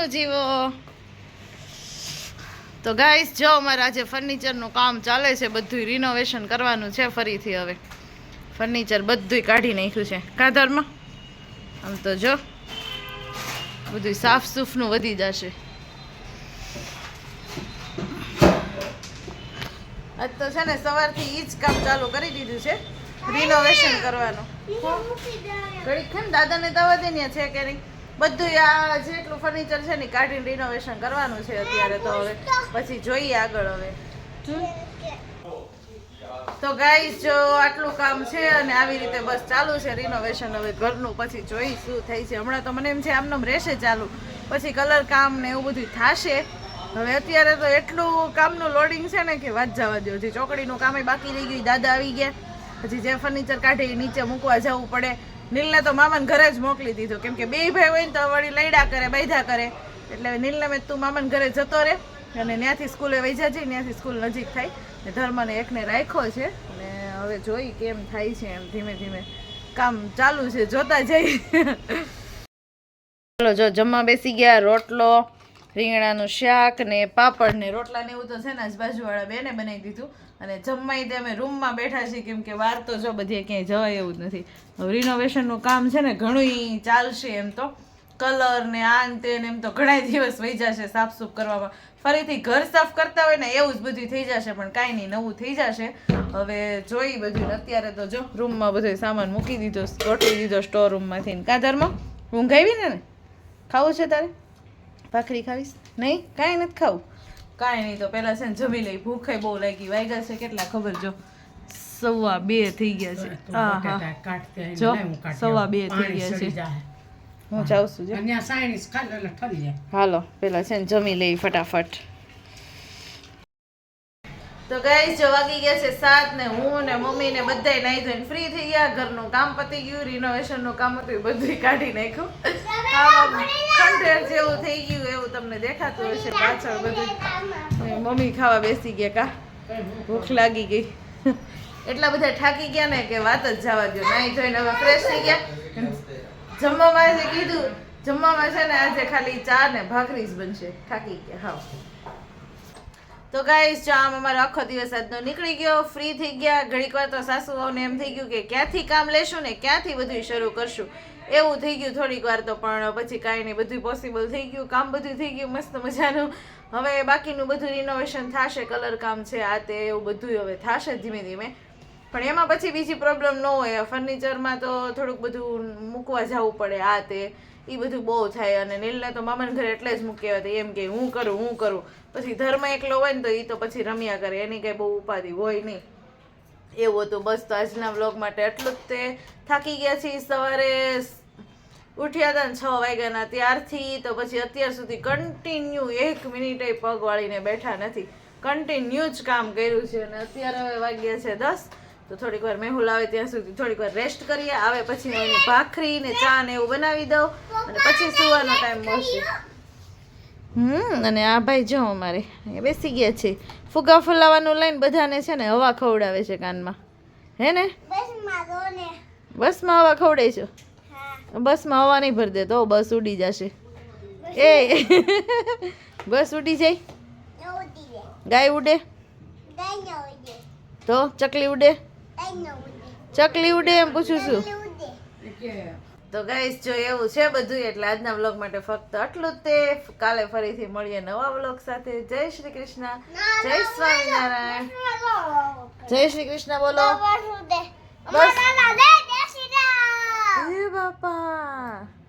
નવજીવો તો ગાઈસ જો અમારે આજે ફર્નિચરનું કામ ચાલે છે બધું રિનોવેશન કરવાનું છે ફરીથી હવે. ફર્નિચર બધું કાઢી નાખ્યું છે. કાધરમાં આમ તો જો બધું સાફ સૂફનું વધી જશે. આજ તો છે ને સવારથી ઈ જ કામ ચાલુ કરી દીધું છે રિનોવેશન કરવાનું. ઘડીક કેમ દાદાને દવા દે ને છે કે નહીં બધું આ જેટલું ફર્નિચર છે ને કાઢીને રિનોવેશન કરવાનું છે અત્યારે તો હવે. પછી જોઈએ આગળ હવે. તો ગાઈસ જો આટલું કામ છે અને આવી રીતે બસ ચાલુ છે રિનોવેશન હવે ઘરનું, પછી જોઈ શું થાય છે. હમણાં તો મને એમ છે આમનામ રહેશે ચાલુ. પછી કલર કામ ને એવું બધું થશે. હવે અત્યારે તો એટલું કામનું લોડિંગ છે ને કે વાત જવા દો હજી ચોકડીનું કામે બાકી રહી ગયું. દાદા આવી ગયા. પછી જે ફર્નિચર કાઢે એ નીચે મૂકવા જવું પડે. નીલને તો મામાને ઘરે જ મોકલી દીધો. કેમ કે બે ભાઈ હોય ને તો વળી લઈડા કરે બાયધા કરે. એટલે નીલને મેં તું મામાને ઘરે જતો રહે અને ત્યાંથી સ્કૂલે વૈજા જઈ ત્યાંથી સ્કૂલ નજીક થાય. ને ધર્મને એકને રાખ્યો છે અને હવે જોઈ કેમ થાય છે એમ ધીમે ધીમે. કામ ચાલુ છે, જોતા જઈ. ચાલો જો જમવા બેસી ગયા, રોટલો રીંગણાનું શાક ને પાપડ ને રોટલા ને એવું તો છે ને આજુબાજુવાળા બેને બનાવી દીધું. અને જમવાય તે અમે રૂમમાં બેઠા છીએ કેમ કે વાર તો જો બધે ક્યાંય જવાય એવું જ નથી. રિનોવેશનનું કામ છે ને ઘણું ચાલશે એમ તો. કલર ને આન તે ને એમ તો ઘણા દિવસ વહી જશે સાફ સુફ કરવામાં. ફરીથી ઘર સાફ કરતા હોય ને એવું જ બધું થઈ જશે, પણ કાંઈ નહીં, નવું થઈ જશે. હવે જોઈ બધું અત્યારે તો જો રૂમમાં બધો સામાન મૂકી દીધો, ગોઠવી દીધો સ્ટોર રૂમમાંથી કાં ધર્મ. ને ને? ખાવું છે તારે? ભાખરી ખાવીશ? નહીં? કાંઈ નથી ખાવું. કાંઈ નહીં તો પહેલાં છે ને જમી લઈ. ભૂખે બહુ લાગી વાગ્યા છે કેટલા ખબર જો? સવા બે થઈ ગયા છે. હા હા. જો સવા બે થઈ ગયા છે. હું જાઉં છું હાલો પેલા છે ને જમી લઈ ફટાફટ. તો ગાઈસ જો વાગી ગયા છે સાત ને હું ને મમ્મી ને બધાય નાઈ ધોઈને ફ્રી થઈ ગયા. ઘરનું કામ પતી ગયું રિનોવેશનનું કામ હતું એ બધું કાઢી નાખ્યું. આમ જેવું થઈ ગયું, એવું તમને દેખાતું હશે પાછળ બધું મમ્મી ખાવા બેસી ગયા કા? ભૂખ લાગી ગઈ. એટલા બધા થાકી ગયા ને કે વાત જ જવા દો નાઈ ધોઈને હવે ફ્રેશ થઈ ગયા. જમવામાં જે કીધું, જમવામાં છે ને આજે ખાલી ચા ને ભાખરી જ બનશે. થાકી ગયા, હાવ. તો ગાઈસ જો આમ અમારો આખો દિવસ આજનો નીકળી ગયો ફ્રી થઈ ગયા. ઘડીક વાર તો સાસુઓને એમ થઈ ગયું કે ક્યાંથી કામ લેશું ને ક્યાંથી બધું શરૂ કરશું? એવું થઈ ગયું થોડીક વાર તો, પણ પછી કાંઈ નહીં બધું પોસિબલ થઈ ગયું, કામ બધું થઈ ગયું, મસ્ત મજાનું. હવે બાકીનું બધું રિનોવેશન થશે કલર કામ છે આ તે, એવું બધું હવે થશે ધીમે ધીમે. પણ એમાં પછી બીજી પ્રોબ્લેમ ન હોય. ફર્નિચરમાં તો થોડુંક બધું મૂકવા જવું પડે. આ તે એ બધું બહુ થાય. અને નીલને તો મામાને ઘરે એટલે જ મૂકી હતા. એમ કે હું કરું હું કરું. પછી ધર્મ એકલો હોય ને તો એ તો પછી રમ્યા કરે. એની કંઈ બહુ ઉપાધિ હોય નહીં. એવું હતું. બસ તો આજના વ્લોગ માટે એટલું જ તે. થાકી ગયા છીએ સવારે ઉઠ્યા હતા ને છ વાગ્યાના. ત્યારથી તો પછી અત્યાર સુધી કન્ટિન્યુ એક મિનિટે પગ વાળીને બેઠા નથી. કન્ટિન્યુ જ કામ કર્યું છે. અને અત્યારે હવે વાગ્યા છે દસ. તો થોડીક વાર મેં આવે ત્યાં સુધી થોડીક વાર રેસ્ટ કરીએ આવે પછી હું એની ભાખરી ને ચા ને એવું બનાવી દઉં અને પછી સુવાનો ટાઈમ મળશે. હમ અને આ ભાઈ જો અમારે બેસી ગયા છે. ફુગા ફુલાવાનું લઈને બધાને છે ને હવા ખવડાવે છે કાનમાં. હે ને? બસમાં હવા ખવડાય છો બસમાં હવા નહીં ભરી દે તો બસ ઉડી જશે. એ. બસ ઉડી જાય? ગાય ઉડે. તો ચકલી ઉડે? ચકલી ઉડે એમ પૂછું છું તો ગાઈસ જો એવું છે બધું એટલે આજના વ્લોગ માટે ફક્ત આટલું જ તે કાલે ફરીથી મળીએ નવા વ્લોગ સાથે જય શ્રી કૃષ્ણ જય સ્વામિનારાયણ જય શ્રી કૃષ્ણ બોલો બસ બાપા